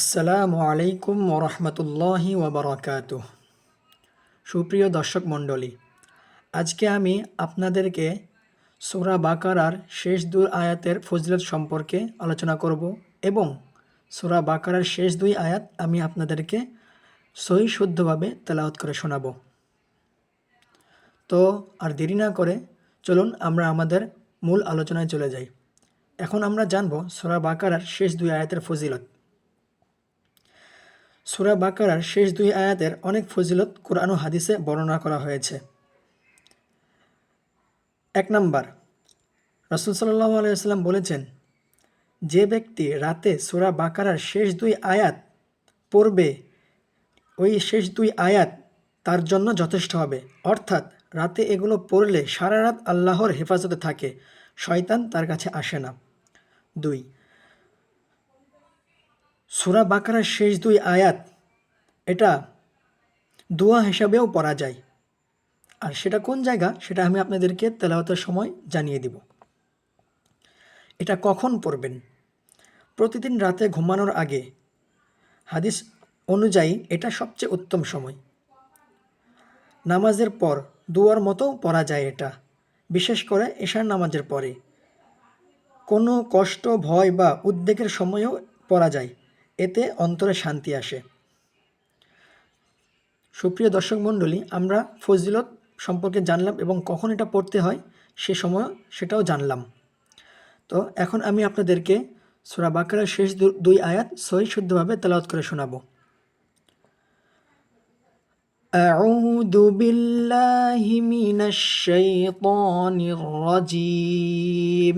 আসসালামু আলাইকুম ওরহমতুল্লাহি ওবরাকাতু সুপ্রিয় দর্শক মণ্ডলী, আজকে আমি আপনাদেরকে সুরা বাকারার শেষ দুই আয়াতের ফজিলত সম্পর্কে আলোচনা করব এবং সুরা বাকারার শেষ দুই আয়াত আমি আপনাদেরকে সহি শুদ্ধভাবে তেলাওয়াত করে শোনাব। তো আর দেরি না করে চলুন আমরা আমাদের মূল আলোচনায় চলে যাই। এখন আমরা জানব সুরা বাকারার শেষ দুই আয়াতের ফজিলত। সুরা বাকারার শেষ দুই আয়াতের অনেক ফজিলত কোরআন হাদিসে বর্ণনা করা হয়েছে। এক নম্বর, রসুল সাল্লাহ আলাইসাল্লাম বলেছেন, যে ব্যক্তি রাতে সুরা বাকারার শেষ দুই আয়াত পড়বে, ওই শেষ দুই আয়াত তার জন্য যথেষ্ট হবে। অর্থাৎ রাতে এগুলো পড়লে সারা রাত আল্লাহর হেফাজতে থাকে, শয়তান তার কাছে আসে না। দুই সুরা বাকারার শেষ দুই আয়াত, এটা দোয়া হিসাবেও পড়া যায়। আর সেটা কোন জায়গা, সেটা আমি আপনাদেরকে তেলাওয়াতের সময় জানিয়ে দিব। এটা কখন পড়বেন? প্রতিদিন রাতে ঘুমানোর আগে। হাদিস অনুযায়ী এটা সবচেয়ে উত্তম সময়। নামাজের পর দুয়ার মতো পড়া যায় এটা, বিশেষ করে এশার নামাজের পরে। কোনো কষ্ট, ভয় বা উদ্বেগের সময়ও পড়া যায়। এতে অন্তরে শান্তি আসে সুপ্রিয় দর্শক মণ্ডলী আমরা ফজিলত সম্পর্কে জানলাম এবং কখন এটা পড়তে হয় সে সময় সেটাও জানলাম তো এখন আমি আপনাদেরকে সুরা বাকারের শেষ দুই আয়াত সহি শুদ্ধভাবে তেলাওয়াত করে শোনাবো أعوذ بالله من الشيطان الرجيم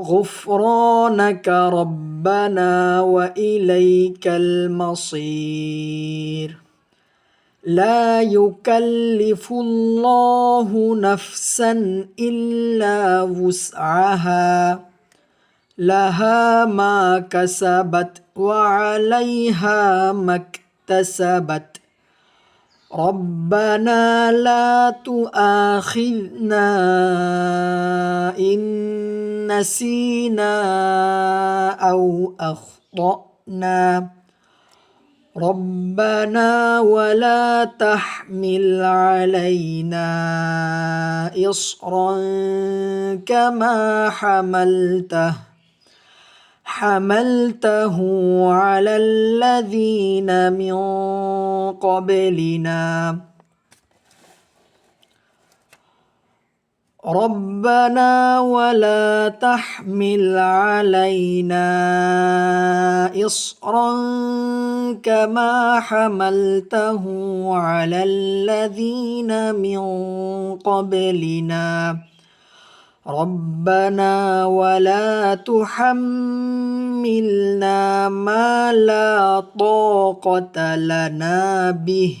غفرانك ربنا وإليك المصير. لا يكلف الله نفسا إلا وسعها. لها ما كسبت وعليها ما اكتسبت. ربنا لا تؤاخذنا إن نسينا أو أخطأنا ربنا ولا تحمل علينا إصرا كما حملته حملته على الذين من قبلنا. ربنا ولا تحمل علينا إصرا كما حملته على الذين من قبلنا. ربنا ولا تحملنا ما لا طاقة لنا به.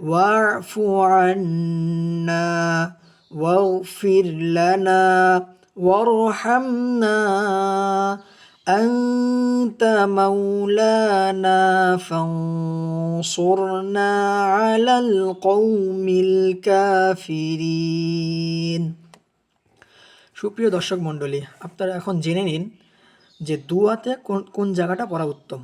واعف عنا واغفر لنا وارحمنا. أنت مولانا فانصرنا على القوم الكافرين. সুপ্রিয় দর্শক মণ্ডলী আপনারা এখন জেনে নিন যে দুয়াতে কোন কোন জায়গাটা পড়া উত্তম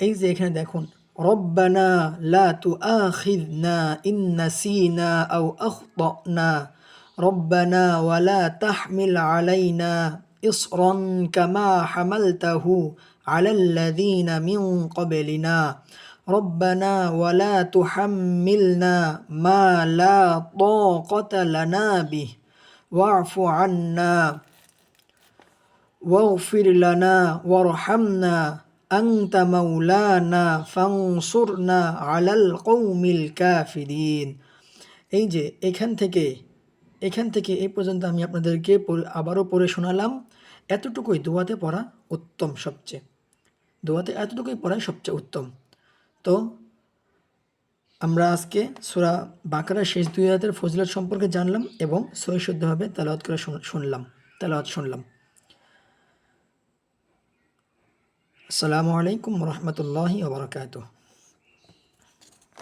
এই যে এখানে দেখুন ربنا لا تؤاخذنا إن نسينا أو أخطأنا ربنا ولا تحمل علينا إصرا كما حملته على الذين من قبلنا ربنا ولا تحملنا ما لا طاقة لنا به واعف عنا ওয়াগফির লানা ওয়ারহামনা আনতা মাওলানা ফানসুরনা আলাল কওমিল কাফিরিন এই যে এখান থেকে এখান থেকে এই পর্যন্ত আমি আপনাদেরকে পড়ে- আবারও পড়ে শোনালাম এতটুকুই দোয়াতে পড়া উত্তম সবচেয়ে দোয়াতে এতটুকুই পড়াই সবচেয়ে উত্তম তো আমরা আজকে সুরা বাঁকড়া শেষ দুই হাতের ফজিলত সম্পর্কে জানলাম এবং সহিশুদ্ধভাবে তালাওয়াত করে শুনলাম, তালাওয়াত শুনলাম। আসসালামু আলাইকুম রহমতুল্লাহি ওবরাকাতুহ